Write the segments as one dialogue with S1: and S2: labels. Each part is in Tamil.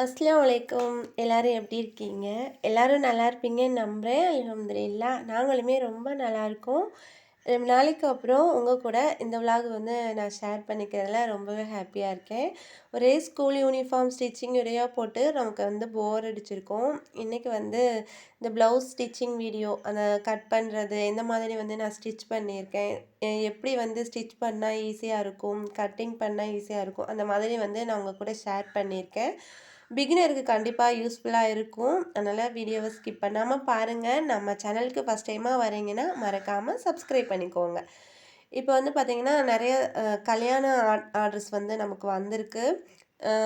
S1: அஸ்லாம் வலைக்கம் எல்லாரும் எப்படி இருக்கீங்க? எல்லாரும் நல்லா இருப்பீங்கன்னு நம்புகிறேன் அல்ஹம்துலில்லாஹ் நாங்களுமே ரொம்ப நல்லாயிருக்கோம் ரெண்டு நாளைக்கு அப்புறம் உங்கள் கூட இந்த விலாக் வந்து நான் ஷேர் பண்ணிக்கிறதுல ரொம்பவே ஹாப்பியாக இருக்கேன். ஒரே ஸ்கூல் யூனிஃபார்ம் ஸ்டிச்சிங் இடையாக போட்டு நமக்கு வந்து போர் அடிச்சிருக்கோம். இன்றைக்கி வந்து இந்த ப்ளவுஸ் ஸ்டிச்சிங் வீடியோ அந்த கட் பண்ணுறது இந்த மாதிரி வந்து நான் ஸ்டிச் பண்ணியிருக்கேன். எப்படி வந்து ஸ்டிச் பண்ணால் ஈஸியாக இருக்கும்? கட்டிங் பண்ணால் ஈஸியாக இருக்கும்? அந்த மாதிரி வந்து நான் உங்கள் கூட ஷேர் பண்ணியிருக்கேன். பிகினருக்கு கண்டிப்பாக யூஸ்ஃபுல்லாக இருக்கும். அதனால் வீடியோவை ஸ்கிப் பண்ணாமல் பாருங்கள் நம்ம சேனலுக்கு ஃபஸ்ட் டைமாக வரீங்கன்னா மறக்காமல் சப்ஸ்கிரைப் பண்ணிக்கோங்க. இப்போ வந்து பார்த்திங்கன்னா நிறைய கல்யாண ஆர்டர்ஸ் வந்து நமக்கு வந்திருக்கு.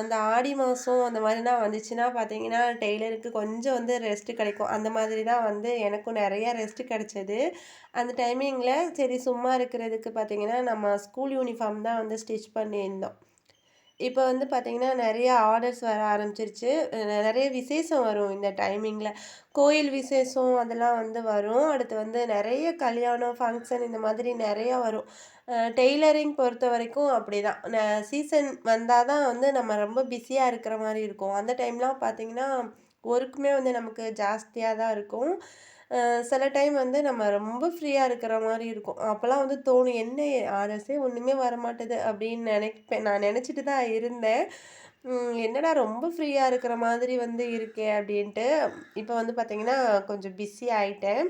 S1: இந்த ஆடி மாதம் அந்த மாதிரிலாம் வந்துச்சுன்னா பார்த்தீங்கன்னா டெய்லருக்கு கொஞ்சம் வந்து ரெஸ்ட்டு கிடைக்கும். அந்த மாதிரி தான் வந்து எனக்கும் நிறைய ரெஸ்ட் கிடைச்சது. அந்த டைமிங்கில் சரி சும்மா இருக்கிறதுக்கு பார்த்தீங்கன்னா நம்ம ஸ்கூல் யூனிஃபார்ம் தான் வந்து ஸ்டிச் பண்ணியிருந்தோம். இப்போ வந்து பார்த்தீங்கன்னா நிறைய ஆர்டர்ஸ் வர ஆரம்பிச்சிருச்சு. நிறைய விசேஷம் வரும் இந்த டைமிங்கில் கோயில் விசேஷம் அதெல்லாம் வந்து வரும். அடுத்து வந்து நிறைய கல்யாணம் ஃபங்க்ஷன் இந்த மாதிரி நிறையா வரும். டெய்லரிங் பொறுத்த வரைக்கும் அப்படி தான் சீசன் வந்தால் தான் வந்து நம்ம ரொம்ப பிஸியாக இருக்கிற மாதிரி இருக்கும். அந்த டைம்லாம் பார்த்தீங்கன்னா ஒர்க்குமே வந்து நமக்கு ஜாஸ்தியாக தான் இருக்கும். சில டைம் வந்து நம்ம ரொம்ப ஃப்ரீயாக இருக்கிற மாதிரி இருக்கும். அப்போல்லாம் வந்து தோணும் என்ன ஆர்எஸ்ஸே ஒன்றுமே வரமாட்டேது அப்படின்னு நினைப்பேன் நான் நினச்சிட்டு தான் இருந்தேன். என்னடா ரொம்ப ஃப்ரீயாக இருக்கிற மாதிரி வந்து இருக்கே அப்படின்ட்டு. இப்போ வந்து பார்த்திங்கன்னா கொஞ்சம் பிஸி ஆயிட்டேன்.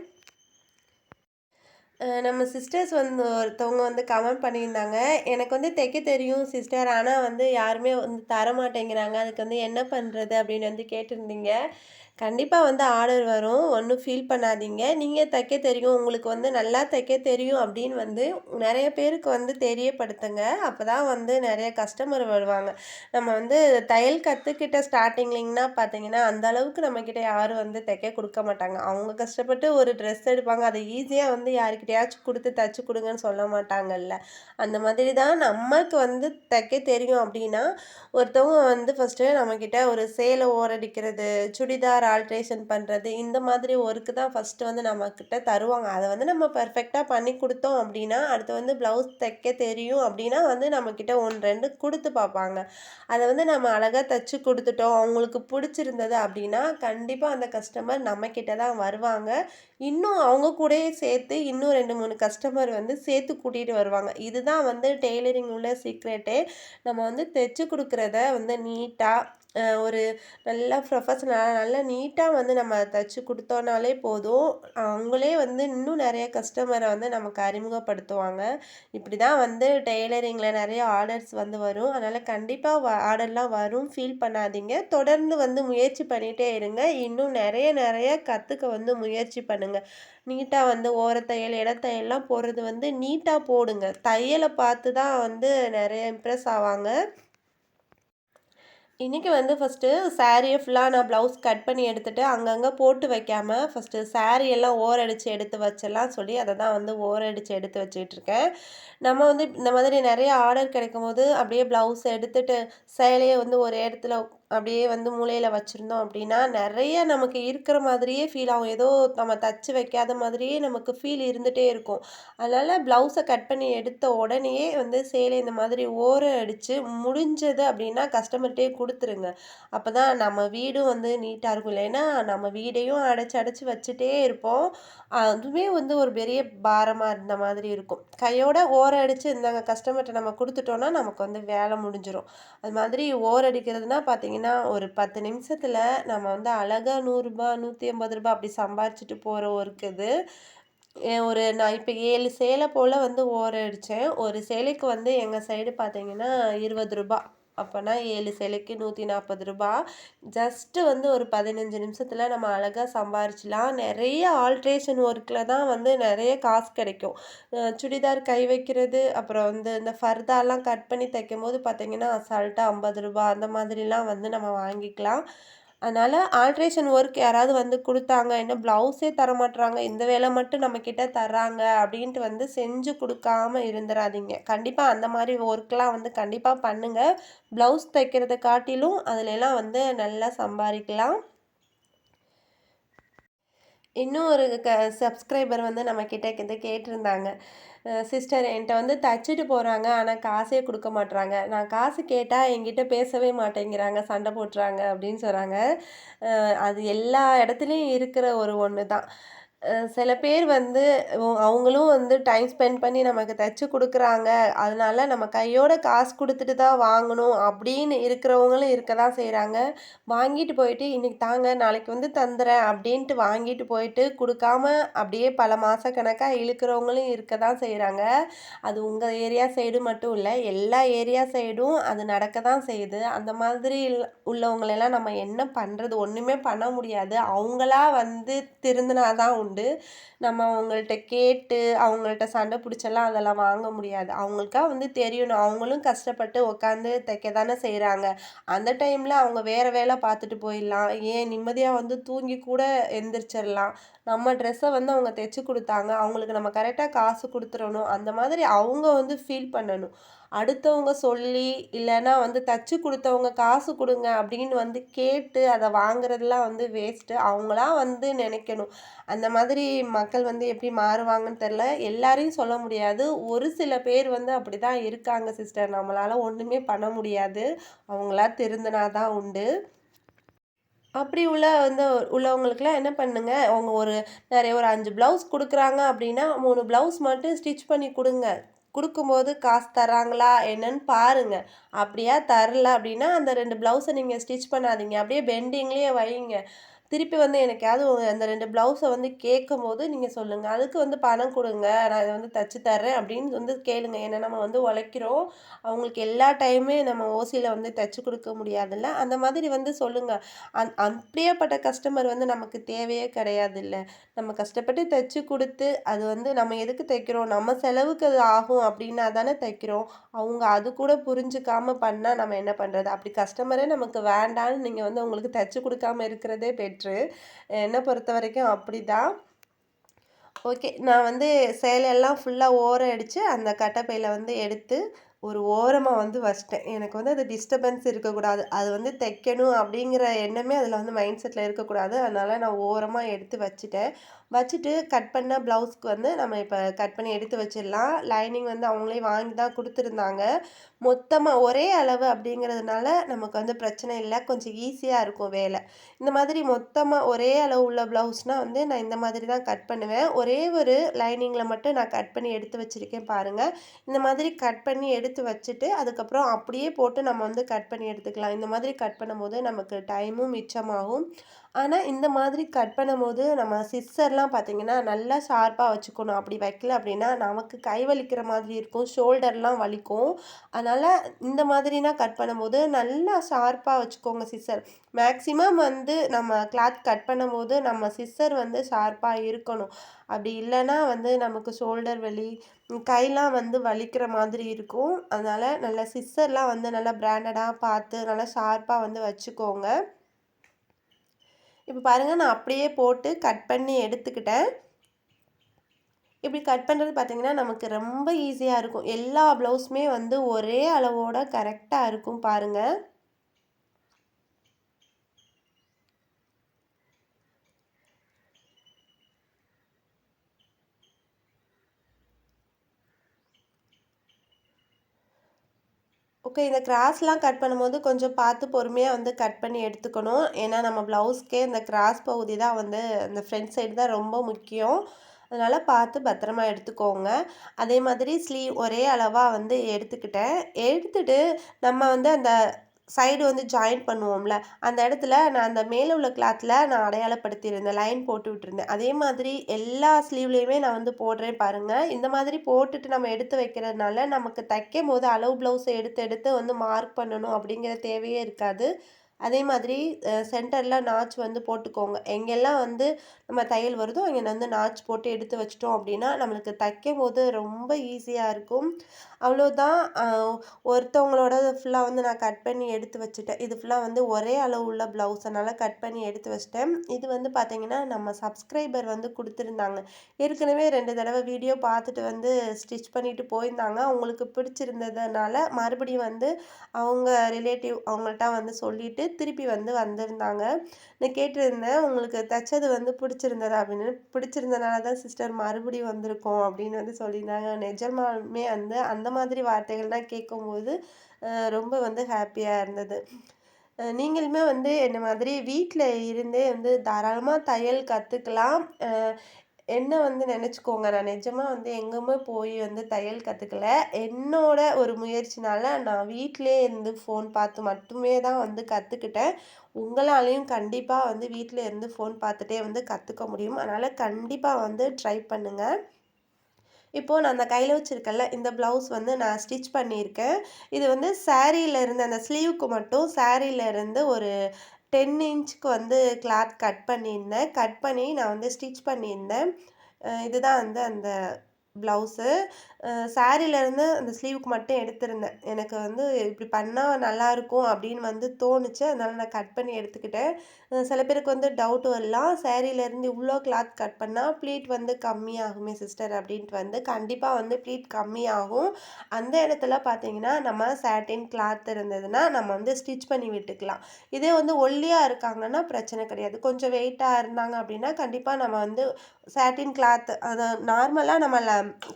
S1: நம்ம சிஸ்டர்ஸ் வந்து ஒருத்தவங்க வந்து கமெண்ட் பண்ணியிருந்தாங்க. எனக்கு வந்து தைக்க தெரியும் சிஸ்டர். ஆனால் வந்து யாருமே வந்து தர மாட்டேங்கிறாங்க அதுக்கு வந்து என்ன பண்ணுறது அப்படின்னு வந்து கேட்டிருந்தீங்க. கண்டிப்பாக வந்து ஆர்டர் வரும். ஒன்றும் ஃபீல் பண்ணாதீங்க. நீங்கள் தைக்க தெரியும். உங்களுக்கு வந்து நல்லா தைக்க தெரியும் அப்படின்னு வந்து நிறைய பேருக்கு வந்து தெரியப்படுத்துங்க. அப்போ தான் வந்து நிறைய கஸ்டமர் வருவாங்க. நம்ம வந்து தையல் கற்றுக்கிட்ட ஸ்டார்டிங்லிங்னா பார்த்தீங்கன்னா அந்த அளவுக்கு நம்மக்கிட்ட யாரும் வந்து தைக்க கொடுக்க மாட்டாங்க. அவங்க கஷ்டப்பட்டு ஒரு ட்ரெஸ் எடுப்பாங்க. அதை ஈஸியாக வந்து யாருக்கிட்டையாச்சும் கொடுத்து தைச்சி கொடுங்கன்னு சொல்ல மாட்டாங்கல்ல. அந்த மாதிரி தான் நமக்கு வந்து தைக்க தெரியும் அப்படின்னா ஒருத்தவங்க வந்து ஃபஸ்ட்டு நம்மக்கிட்ட ஒரு சேலை ஓரடிக்கிறது சுடிதார் ஆல்ட்ரேஷன் பண்ணுறது இந்த மாதிரி ஒர்க்கு தான் ஃபஸ்ட்டு வந்து நம்மக்கிட்ட தருவாங்க. அதை வந்து நம்ம பர்ஃபெக்டாக பண்ணி கொடுத்தோம் அப்படின்னா அடுத்து வந்து ப்ளவுஸ் தைக்க தெரியும் அப்படின்னா வந்து நம்மக்கிட்ட ஒன்று ரெண்டு கொடுத்து பார்ப்பாங்க. அதை வந்து நம்ம அழகாக தைச்சு கொடுத்துட்டோம் அவங்களுக்கு பிடிச்சிருந்தது அப்படின்னா கண்டிப்பாக அந்த கஸ்டமர் நம்மக்கிட்ட தான் வருவாங்க. இன்னும் அவங்க கூடயே சேர்த்து இன்னும் ரெண்டு மூணு கஸ்டமர் வந்து சேர்த்து கூட்டிகிட்டு வருவாங்க. இதுதான் வந்து டெய்லரிங் உள்ள சீக்ரெட்டே நம்ம வந்து தைச்சு கொடுக்குறத வந்து நீட்டாக ஒரு நல்லா ப்ரொஃபஷனலாக நல்லா நீட்டாக வந்து நம்ம தைச்சி கொடுத்தோன்னாலே போதும். அவங்களே வந்து இன்னும் நிறைய கஸ்டமரை வந்து நமக்கு அறிமுகப்படுத்துவாங்க. இப்படி தான் வந்து டெய்லரிங்கில் நிறைய ஆர்டர்ஸ் வந்து வரும். அதனால் கண்டிப்பாக ஆர்டர்லாம் வரும். ஃபீல் பண்ணாதீங்க. தொடர்ந்து வந்து முயற்சி பண்ணிகிட்டே இருங்க. இன்னும் நிறைய நிறைய கற்றுக்க வந்து முயற்சி பண்ணுங்கள் நீட்டாக வந்து ஓரத்தையல் இடத்தையெல்லாம் போடுறது வந்து நீட்டாக போடுங்க. தையலை பார்த்து தான் வந்து நிறைய இம்ப்ரெஸ் ஆவாங்க. இன்றைக்கி வந்து ஃபஸ்ட்டு சாரியை ஃபுல்லாக நான் ப்ளவுஸ் கட் பண்ணி எடுத்துகிட்டு அங்கங்கே போட்டு வைக்காமல் ஃபஸ்ட்டு சாரியெல்லாம் ஓரடித்து ஓரடிச்சு எடுத்து வச்சிடலாம் சொல்லி அதை தான் வந்து ஓரடிச்சு எடுத்து வச்சுக்கிட்டு இருக்கேன். நம்ம வந்து இந்த மாதிரி நிறைய ஆர்டர் கிடைக்கும் போது அப்படியே ப்ளவுஸ் எடுத்துகிட்டு சேலையை வந்து ஒரு இடத்துல அப்படியே வந்து மூலையில் வச்சுருந்தோம் அப்படின்னா நிறைய நமக்கு இருக்கிற மாதிரியே ஃபீல் ஆகும். ஏதோ நம்ம தச்சு வைக்காத மாதிரியே நமக்கு ஃபீல் இருந்துகிட்டே இருக்கும். அதனால் ப்ளவுஸை கட் பண்ணி எடுத்த உடனேயே வந்து சேலை இந்த மாதிரி ஓரம் அடித்து முடிஞ்சது அப்படின்னா கஸ்டமர்கிட்டே கொடுத்துருங்க. அப்போ தான் நம்ம வீடும் வந்து நீட்டாக இருக்கும். இல்லைன்னா நம்ம வீடையும் அடைச்சி அடைச்சி வச்சுட்டே இருப்போம். அதுவுமே வந்து ஒரு பெரிய பாரமாக இருந்த மாதிரி இருக்கும். கையோட ஓரம் அடித்து இந்தாங்க கஸ்டமர்கிட்ட நம்ம கொடுத்துட்டோன்னா நமக்கு வந்து வேலை முடிஞ்சிடும் அது மாதிரி ஓர் அடிக்கிறதுனா பார்த்தீங்கன்னா ஒரு பத்து நிமிஷத்தில் நம்ம வந்து அழகாக நூறுரூபா நூற்றி ஐம்பது ரூபாய் அப்படி சம்பாரிச்சிட்டு போகிற ஒர்க் இது. ஒரு நான் இப்போ ஏழு சேலை போல் வந்து ஓர அடித்தேன் ஒரு சேலைக்கு வந்து எங்கள் சைடு பார்த்தீங்கன்னா இருபது ரூபா. அப்போனா ஏழு சிலைக்கு நூற்றி நாற்பது ரூபா. ஜஸ்ட்டு வந்து ஒரு பதினஞ்சு நிமிஷத்தில் நம்ம அழகாக சம்பாரிச்சிடலாம். நிறைய ஆல்ட்ரேஷன் ஒர்க்கில் தான் வந்து நிறைய காசு கிடைக்கும். சுடிதார் கை வைக்கிறது அப்புறம் வந்து இந்த ஃபர்தாலாம் கட் பண்ணி தைக்கும் போது பார்த்திங்கன்னா அசால்ட்டாக ஐம்பது ரூபா அந்த மாதிரிலாம் வந்து நம்ம வாங்கிக்கலாம். அதனால் ஆல்ட்ரேஷன் ஒர்க் யாராவது வந்து கொடுத்தாங்க இன்னும் ப்ளவுஸே தர மாட்டுறாங்க இந்த வேலை மட்டும் நம்மக்கிட்ட தர்றாங்க அப்படின்ட்டு வந்து செஞ்சு கொடுக்காம இருந்துடாதீங்க கண்டிப்பாக அந்த மாதிரி ஒர்க்லாம் வந்து கண்டிப்பாக பண்ணுங்கள் ப்ளவுஸ் தைக்கிறத காட்டிலும் அதுலெல்லாம் வந்து நல்லா சம்பாதிக்கலாம். இன்னும் ஒரு க சப்ஸ்கிரைபர் வந்து நம்மக்கிட்ட இது கேட்டிருந்தாங்க. சிஸ்டர் என்கிட்ட வந்து தச்சுட்டு போகிறாங்க ஆனால் காசே கொடுக்க மாட்றாங்க. நான் காசு கேட்டால் என்கிட்ட பேசவே மாட்டேங்கிறாங்க. சண்டை போட்டுறாங்க அப்படின்னு சொல்கிறாங்க அது எல்லா இடத்துலையும் இருக்கிற ஒரு ஒன்று தான். சில பேர் வந்து அவங்களும் வந்து டைம் ஸ்பெண்ட் பண்ணி நமக்கு தைச்சி கொடுக்குறாங்க. அதனால நம்ம கையோட காசு கொடுத்துட்டு தான் வாங்கணும் அப்படின்னு இருக்கிறவங்களும் இருக்க தான் செய்கிறாங்க வாங்கிட்டு போயிட்டு இன்றைக்கி தாங்க, நாளைக்கு வந்து தந்துடுறேன் அப்படின்ட்டு வாங்கிட்டு போயிட்டு கொடுக்காம அப்படியே பல மாசக்கணக்கா இழுக்கிறவங்களும் இருக்க தான் செய்கிறாங்க அது உங்கள் ஏரியா சைடு மட்டும் இல்லை எல்லா ஏரியா சைடும் அது நடக்க தான் செய்யுது. அந்த மாதிரி உள்ளவங்களெல்லாம் நம்ம என்ன பண்ணுறது ஒன்றுமே பண்ண முடியாது. அவங்களா வந்து திருந்தினா தான் உண்டு. நம்ம அவங்கள்ட்ட கேட்டு, அவங்கள்ட்ட சண்டை பிடிச்செல்லாம் அதெல்லாம் வாங்க முடியாது. அவங்களுக்காக வந்து தெரியணும். அவங்களும் கஷ்டப்பட்டு உட்காந்து தைக்க தானே செய்கிறாங்க அந்த டைமில் அவங்க வேறு வேலை பார்த்துட்டு போயிடலாம். ஏன் நிம்மதியாக வந்து தூங்கி கூட எந்திரிச்சிடலாம் நம்ம ட்ரெஸ்ஸை வந்து அவங்க தைச்சி கொடுத்தாங்க அவங்களுக்கு நம்ம கரெக்டாக காசு கொடுத்துடணும் அந்த மாதிரி அவங்க வந்து ஃபீல் பண்ணணும். அடுத்தவங்க சொல்லி, இல்லைன்னா வந்து தச்சு கொடுத்தவங்க காசு கொடுங்க அப்படின்னு வந்து கேட்டு அதை வாங்குறதெல்லாம் வந்து வேஸ்ட்டு. அவங்களா வந்து நினைக்கணும் அந்த மாதிரி மக்கள் வந்து எப்படி மாறுவாங்கன்னு தெரில எல்லாரையும் சொல்ல முடியாது. ஒரு சில பேர் வந்து அப்படிதான் இருக்காங்க சிஸ்டர். நம்மளால் ஒன்றுமே பண்ண முடியாது. அவங்களா திருந்தினா தான் உண்டு. அப்படி உள்ள வந்து உள்ளவங்களுக்குலாம் என்ன பண்ணுங்க, அவங்க ஒரு நிறைய ஒரு அஞ்சு ப்ளவுஸ் கொடுக்குறாங்க அப்படின்னா, மூணு ப்ளவுஸ் மட்டும் ஸ்டிச் பண்ணி கொடுங்க கொடுக்கும்போது காசு தராங்களா என்னன்னு பாருங்க. அப்படியா தரல அப்படின்னா, அந்த ரெண்டு ப்ளவுஸை நீங்கள் ஸ்டிச் பண்ணாதீங்க. அப்படியே பெண்டிங்லேயே வையுங்க. திருப்பி வந்து எனக்காவது அந்த ரெண்டு ப்ளவுஸை வந்து கேட்கும் போது நீங்கள் சொல்லுங்கள் அதுக்கு வந்து பணம் கொடுங்க நான் இதை வந்து தச்சு தர்றேன் அப்படின்னு வந்து கேளுங்க. ஏன்னா நம்ம வந்து உழைக்கிறோம். அவங்களுக்கு எல்லா டைமே நம்ம ஓசியில் வந்து தச்சு கொடுக்க முடியாதுல்ல. அந்த மாதிரி வந்து சொல்லுங்கள் அந் அப்படியேப்பட்ட கஸ்டமர் வந்து நமக்கு தேவையே கிடையாது இல்லை நம்ம கஷ்டப்பட்டு தைச்சு கொடுத்து அது வந்து நம்ம எதுக்கு தைக்கிறோம்? நம்ம செலவுக்கு அது ஆகும் அப்படின்னா தானே தைக்கிறோம். அவங்க அது கூட புரிஞ்சுக்காம பண்ணால் நம்ம என்ன பண்ணுறது அப்படி கஸ்டமரே நமக்கு வேண்டான்னு நீங்கள் வந்து அவங்களுக்கு தைச்சு கொடுக்காம இருக்கிறதே பெட் பெட்ரு. வரைக்கும் அப்படி தான் ஓகே. நான் வந்து சேலையெல்லாம் ஃபுல்லாக ஓரம் அடித்து அந்த கட்டப்பையில் வந்து எடுத்து, ஒரு ஓரமாக வந்து வச்சுட்டேன். எனக்கு வந்து அது டிஸ்டர்பன்ஸ் இருக்கக்கூடாது. அது வந்து தைக்கணும் அப்படிங்கிற எண்ணமே அதில் வந்து மைண்ட் செட்டில் இருக்கக்கூடாது. அதனால் நான் ஓரமாக எடுத்து வச்சுட்டேன். வச்சுட்டு கட் பண்ண ப்ளவுஸ்க்கு வந்து நம்ம இப்போ கட் பண்ணி எடுத்து வச்சிடலாம். லைனிங் வந்து அவங்களே வாங்கி தான் கொடுத்துருந்தாங்க மொத்தமாக ஒரே அளவு அப்படிங்கிறதுனால நமக்கு வந்து பிரச்சனை இல்லை கொஞ்சம் ஈஸியாக இருக்கும் வேலை. இந்த மாதிரி மொத்தமாக ஒரே அளவு உள்ள ப்ளவுஸ்னால் வந்து நான் இந்த மாதிரி தான் கட் பண்ணுவேன். ஒரே ஒரு லைனிங்கில் மட்டும் நான் கட் பண்ணி எடுத்து வச்சுருக்கேன் பாருங்கள் இந்த மாதிரி கட் பண்ணி எடுத்து வச்சுட்டு, அதுக்கப்புறம் அப்படியே போட்டு நம்ம வந்து கட் பண்ணி எடுத்துக்கலாம். இந்த மாதிரி கட் பண்ணும்போது நமக்கு டைமும் மிச்சமாகும். ஆனால் இந்த மாதிரி கட் பண்ணும்போது நம்ம சிஸ்ஸர்லாம் பார்த்தீங்கன்னா, நல்லா ஷார்ப்பாக வச்சுக்கணும். அப்படி வைக்கல அப்படின்னா, நமக்கு கை வலிக்கிற மாதிரி இருக்கும். ஷோல்டர்லாம் வலிக்கும். அதனால் இந்த மாதிரினா கட் பண்ணும்போது நல்லா ஷார்ப்பாக வச்சுக்கோங்க சிஸ்ஸர். மேக்ஸிமம் வந்து நம்ம கிளாத் கட் பண்ணும்போது நம்ம சிஸ்ஸர் வந்து ஷார்ப்பாக இருக்கணும். அப்படி இல்லைன்னா வந்து நமக்கு ஷோல்டர் வலி, கைலாம் வந்து வலிக்கிற மாதிரி இருக்கும். அதனால் நல்லா சிஸ்ஸர்லாம் வந்து நல்லா பிராண்டடாக பார்த்து நல்லா ஷார்ப்பாக வந்து வச்சுக்கோங்க. இப்போ பாருங்கள் நான் அப்படியே போட்டு கட் பண்ணி எடுத்துக்கிட்டேன். இப்படி கட் பண்ணுறது பார்த்தீங்கன்னா, நமக்கு ரொம்ப ஈஸியாக இருக்கும். எல்லா ப்ளவுஸுமே வந்து ஒரே அளவோட கரெக்டாக இருக்கும் பாருங்கள் ஓகே. இந்த கிராஸ்லாம் கட் பண்ணும்போது கொஞ்சம் பார்த்து பொறுமையாக வந்து கட் பண்ணி எடுத்துக்கணும். ஏன்னா நம்ம ப்ளவுஸ்க்கே இந்த கிராஸ் பகுதி தான் வந்து அந்த ஃப்ரண்ட் சைடு தான் ரொம்ப முக்கியம். அதனால் பார்த்து பத்திரமா எடுத்துக்கோங்க. அதே மாதிரி ஸ்லீவ் ஒரே அளவாக வந்து எடுத்துக்கிட்டேன். எடுத்துகிட்டு நம்ம வந்து அந்த சைடு வந்து ஜாயின் பண்ணுவோம்ல, அந்த இடத்துல நான் அந்த மேலே உள்ள கிளாத்தில் நான் அடையாளப்படுத்தியிருந்தேன். லைன் போட்டு விட்டுருந்தேன். அதே மாதிரி எல்லா ஸ்லீவ்லேயுமே நான் வந்து போடுறேன் பாருங்கள் இந்த மாதிரி போட்டுட்டு நம்ம எடுத்து வைக்கிறதுனால, நமக்கு தைக்கும் போது அளவு ப்ளவுஸை எடுத்து எடுத்து வந்து மார்க் பண்ணணும் அப்படிங்கிற தேவையே இருக்காது. அதே மாதிரி சென்டரில் நாச் வந்து போட்டுக்கோங்க. எங்கெல்லாம் வந்து நம்ம தையல் வருதோ, அங்கே வந்து நாச் போட்டு எடுத்து வச்சிட்டோம் அப்படின்னா, நம்மளுக்கு தைக்கும் போது ரொம்ப ஈஸியாக இருக்கும். அவ்வளோதான். ஒருத்தவங்களோட ஃபுல்லாக வந்து நான் கட் பண்ணி எடுத்து வச்சுட்டேன். இது ஃபுல்லாக வந்து ஒரே அளவு உள்ள ப்ளவுஸ். கட் பண்ணி எடுத்து வச்சிட்டேன் இது வந்து பார்த்தீங்கன்னா, நம்ம சப்ஸ்கிரைபர் வந்து கொடுத்துருந்தாங்க ஏற்கனவே ரெண்டு தடவை வீடியோ பார்த்துட்டு வந்து ஸ்டிச் பண்ணிட்டு போயிருந்தாங்க. அவங்களுக்கு பிடிச்சிருந்ததுனால, மறுபடியும் வந்து அவங்க ரிலேட்டிவ் அவங்கள்ட்ட வந்து சொல்லிட்டு, திருப்பி வந்து வந்திருந்தாங்க. நான் கேட்டிருந்தேன் உங்களுக்கு தைச்சது வந்து பிடிச்சிருந்ததா? அப்படின்னு. பிடிச்சிருந்தனால தான் சிஸ்டர் மறுபடியும் வந்திருக்கோம் அப்படின்னு வந்து சொல்லியிருந்தாங்க. நிஜமாலுமே வந்து அந்த மாதிரி வார்த்தைகள்லாம் கேட்கும்போது அஹ் ரொம்ப வந்து ஹாப்பியாக இருந்தது. நீங்களுமே வந்து என்ன மாதிரி வீட்டில் இருந்தே வந்து தாராளமாக தையல் கற்றுக்கலாம் என்ன வந்து நினச்சிக்கோங்க. நான் நிஜமாக வந்து எங்கேயுமே போய் வந்து தையல் கற்றுக்கல என்னோட ஒரு முயற்சினால் நான் வீட்டிலே இருந்து ஃபோன் பார்த்து மட்டுமே தான் வந்து கற்றுக்கிட்டேன் உங்களாலையும் கண்டிப்பாக வந்து வீட்டில் இருந்து ஃபோன் பார்த்துட்டே வந்து கற்றுக்க முடியும். அதனால் கண்டிப்பாக வந்து ட்ரை பண்ணுங்கள் இப்போது நான் அந்த கையில் வச்சுருக்கல இந்த ப்ளவுஸ் வந்து நான் ஸ்டிச் பண்ணியிருக்கேன். இது வந்து சாரீல இருந்து அந்த ஸ்லீவுக்கு மட்டும் சாரீல இருந்து ஒரு டென் இன்ச்சுக்கு வந்து கிளாத் கட் பண்ணியிருந்தேன். கட் பண்ணி நான் வந்து ஸ்டிச் பண்ணியிருந்தேன். இதுதான் வந்து அந்த ப்ளவுஸு சாரீலேருந்து அந்த ஸ்லீவுக்கு மட்டும் எடுத்திருந்தேன். எனக்கு வந்து இப்படி பண்ணால் நல்லாயிருக்கும் அப்படின்னு வந்து தோணுச்சு. அதனால் நான் கட் பண்ணி எடுத்துக்கிட்டேன். சில பேருக்கு வந்து டவுட் வரலாம். சாரீலேருந்து இவ்வளோ கிளாத் கட் பண்ணால் ப்ளீட் வந்து கம்மியாகுமே சிஸ்டர் அப்படின்ட்டு வந்து கண்டிப்பாக வந்து ப்ளீட் கம்மியாகும். அந்த இடத்துல பார்த்தீங்கன்னா நம்ம சாட்டின் கிளாத் இருந்ததுன்னா நம்ம வந்து ஸ்டிச் பண்ணி விட்டுக்கலாம். இதே வந்து ஒல்லியாக இருக்காங்கன்னா பிரச்சனை கிடையாது. கொஞ்சம் வெயிட்டாக இருந்தாங்க அப்படின்னா கண்டிப்பாக நம்ம வந்து சாட்டின் கிளாத் அதை நார்மலாக நம்ம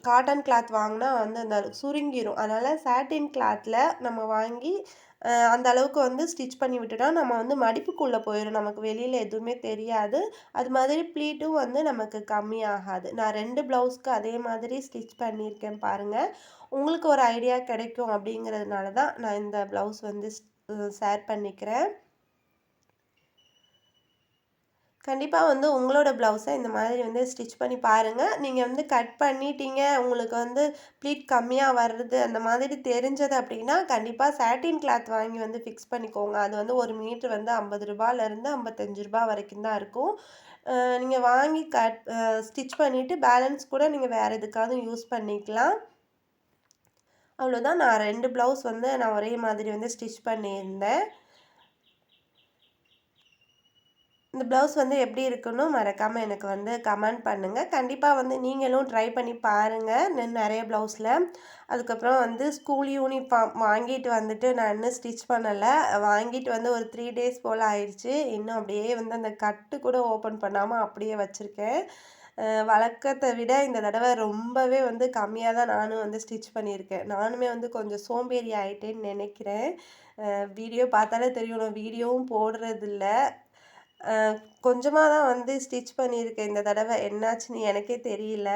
S1: காட்டன் கிளாத் வாங்கினா வந்து அந்த சுருங்கிரும். அதனால் சாட்டின் கிளாத்தில் நம்ம வாங்கி அந்த அளவுக்கு வந்து ஸ்டிச் பண்ணி விட்டுட்டா நம்ம வந்து மடிப்புக்குள்ளே போயிடும் நமக்கு வெளியில் எதுவுமே தெரியாது. அது மாதிரி ப்ளீட்டும் வந்து நமக்கு கம்மியாகாது. நான் ரெண்டு ப்ளவுஸ்க்கு அதே மாதிரி ஸ்டிச் பண்ணியிருக்கேன் பாருங்கள் உங்களுக்கு ஒரு ஐடியா கிடைக்கும் அப்படிங்கிறதுனால தான் நான் இந்த ப்ளவுஸ் வந்து ஷேர் பண்ணிக்கிறேன். கண்டிப்பாக வந்து உங்களோட ப்ளவுஸை இந்த மாதிரி வந்து ஸ்டிச் பண்ணி பாருங்கள் நீங்கள் வந்து கட் பண்ணிட்டீங்க உங்களுக்கு வந்து ப்ளீட் கம்மியாக வர்றது அந்த மாதிரி தெரிஞ்சது அப்படின்னா கண்டிப்பாக சாட்டின் கிளாத் வாங்கி வந்து ஃபிக்ஸ் பண்ணிக்கோங்க. அது வந்து ஒரு மீட்ரு வந்து ஐம்பது ரூபாயிலேருந்து ஐம்பத்தஞ்சு ரூபா வரைக்கும் தான் இருக்கும். நீங்கள் வாங்கி கட் ஸ்டிச் பண்ணிவிட்டு பேலன்ஸ் கூட நீங்கள் வேறு எதுக்காவது யூஸ் பண்ணிக்கலாம். அவ்வளோதான் நான் ரெண்டு ப்ளவுஸ் வந்து நான் ஒரே மாதிரி வந்து ஸ்டிச் பண்ணியிருந்தேன். இந்த ப்ளவுஸ் வந்து எப்படி இருக்குன்னு மறக்காமல் எனக்கு வந்து கமெண்ட் பண்ணுங்கள் கண்டிப்பாக வந்து நீங்களும் ட்ரை பண்ணி பாருங்கள் நிறைய ப்ளவுஸில் அதுக்கப்புறம் வந்து ஸ்கூல் யூனிஃபார்ம் வாங்கிட்டு வந்துட்டு நான் இன்னும் ஸ்டிச் பண்ணலை. வாங்கிட்டு வந்து ஒரு த்ரீ டேஸ் போல் ஆயிடுச்சு. இன்னும் அப்படியே வந்து அந்த கட்டு கூட ஓப்பன் பண்ணாமல் அப்படியே வச்சுருக்கேன். வழக்கத்தை விட இந்த தடவை ரொம்பவே வந்து கம்மியாக தான் நானும் வந்து ஸ்டிச் பண்ணியிருக்கேன். நானுமே வந்து கொஞ்சம் சோம்பேறி ஆகிட்டேன்னு நினைக்கிறேன். வீடியோ பார்த்தாலே தெரியும். நான் வீடியோவும் போடுறதில்ல. கொஞ்சமாக தான் வந்து ஸ்டிச் பண்ணியிருக்கேன். இந்த தடவை என்னாச்சுன்னு எனக்கே தெரியல.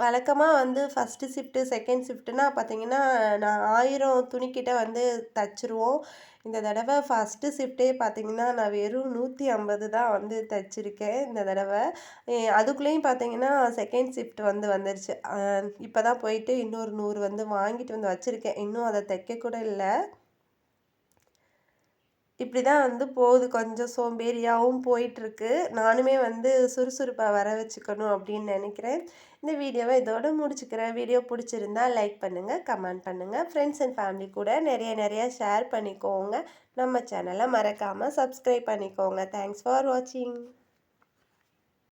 S1: வழக்கமாக வந்து ஃபஸ்ட்டு ஷிஃப்ட்டு செகண்ட் ஷிஃப்ட்டுனா பார்த்தீங்கன்னா நான் ஆயிரம் துணிக்கிட்ட வந்து தைச்சிருவோம். இந்த தடவை ஃபஸ்ட்டு ஷிஃப்ட்டே பார்த்தீங்கன்னா நான் வெறும் நூற்றி ஐம்பது தான் வந்து தைச்சிருக்கேன் இந்த தடவை. அதுக்குள்ளேயும் பார்த்தீங்கன்னா செகண்ட் ஷிஃப்ட் வந்து வந்துருச்சு. இப்போ தான் போயிட்டு இன்னொரு நூறு வந்து வாங்கிட்டு வந்து வச்சுருக்கேன். இன்னும் அதை தைக்க கூட இல்லை. இப்படி தான் வந்து போகுது. கொஞ்சம் சோம்பேறியாகவும் போயிட்டுருக்கு. நானுமே வந்து சுறுசுறுப்பாக வர வச்சுக்கணும் அப்படின்னு நினைக்கிறேன். இந்த வீடியோவை இதோட முடிச்சுக்கிறேன். வீடியோ பிடிச்சிருந்தா லைக் பண்ணுங்கள் கமெண்ட் பண்ணுங்கள் ஃப்ரெண்ட்ஸ் அண்ட் ஃபேமிலி கூட நிறைய நிறைய ஷேர் பண்ணிக்கோங்க. நம்ம சேனலை மறக்காமல் சப்ஸ்கிரைப் பண்ணிக்கோங்க. தேங்க்ஸ் ஃபார் வாட்சிங்